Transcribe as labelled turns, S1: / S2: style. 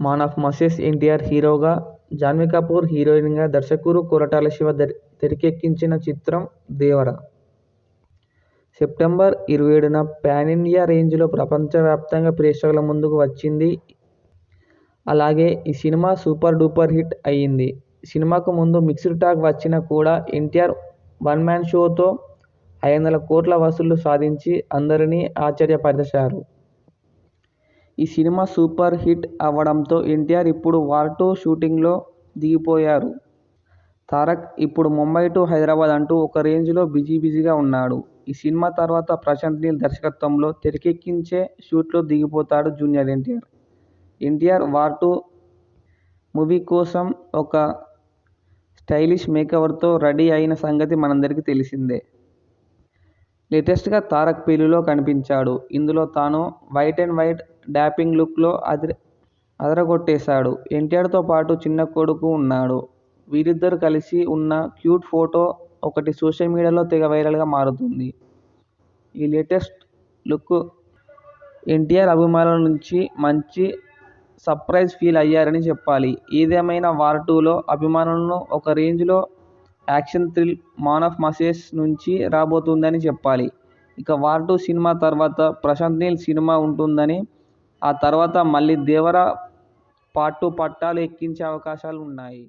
S1: Maan of మసెస్ NTR హీరోగా జాన్వీ కపూర్ హీరోయిన్గా దర్శకుడు కొరటాల శివ తెరకెక్కించిన చిత్రం దేవర. సెప్టెంబర్ ఇరవై ఏడున పాన్ ఇండియా రేంజ్లో ప్రపంచవ్యాప్తంగా ప్రేక్షకుల ముందుకు వచ్చింది. అలాగే ఈ సినిమా సూపర్ డూపర్ హిట్ అయ్యింది. సినిమాకు ముందు మిక్స్డ్ టాక్ వచ్చినా కూడా ఎన్టీఆర్ వన్ మ్యాన్ షోతో ఐదు వందల కోట్ల వసూళ్ళు సాధించి అందరినీ ఆశ్చర్యపరిచారు. ఈ సినిమా సూపర్ హిట్ అవ్వడంతో ఎన్టీఆర్ ఇప్పుడు వార్ టూ షూటింగ్లో దిగిపోయారు. తారక్ ఇప్పుడు ముంబై టు హైదరాబాద్ అంటూ ఒక రేంజ్లో బిజీ బిజీగా ఉన్నాడు. ఈ సినిమా తర్వాత ప్రశాంత్ నీల్ దర్శకత్వంలో తెరకెక్కించే షూట్లో దిగిపోతాడు junior NTR. NTR war two movie కోసం ఒక స్టైలిష్ మేకవర్తో రెడీ అయిన సంగతి మనందరికీ తెలిసిందే. లేటెస్ట్గా తారక్ పెళ్ళిలో కనిపించాడు. ఇందులో తాను వైట్ అండ్ వైట్ డాపింగ్ లుక్లో అదిర అదరగొట్టేశాడు. ఎన్టీఆర్తో పాటు చిన్న కొడుకు ఉన్నాడు. వీరిద్దరు కలిసి ఉన్న క్యూట్ ఫోటో ఒకటి సోషల్ మీడియాలో తెగ వైరల్గా మారుతుంది. ఈ లేటెస్ట్ లుక్ ఎన్టీఆర్ అభిమానుల నుంచి మంచి సర్ప్రైజ్ ఫీల్ అయ్యారని చెప్పాలి. ఏదేమైనా వార్ టూలో అభిమానులను ఒక రేంజ్లో action thrill man of masses నుంచి రాబోతుందని చెప్పాలి. ఇక వార్ టూ సినిమా తర్వాత ప్రశాంత్ నీల్ సినిమా ఉంటుందని ఆ తర్వాత మళ్ళీ దేవర పార్ట్ టూ పట్టాలు ఎక్కించే అవకాశాలు ఉన్నాయి.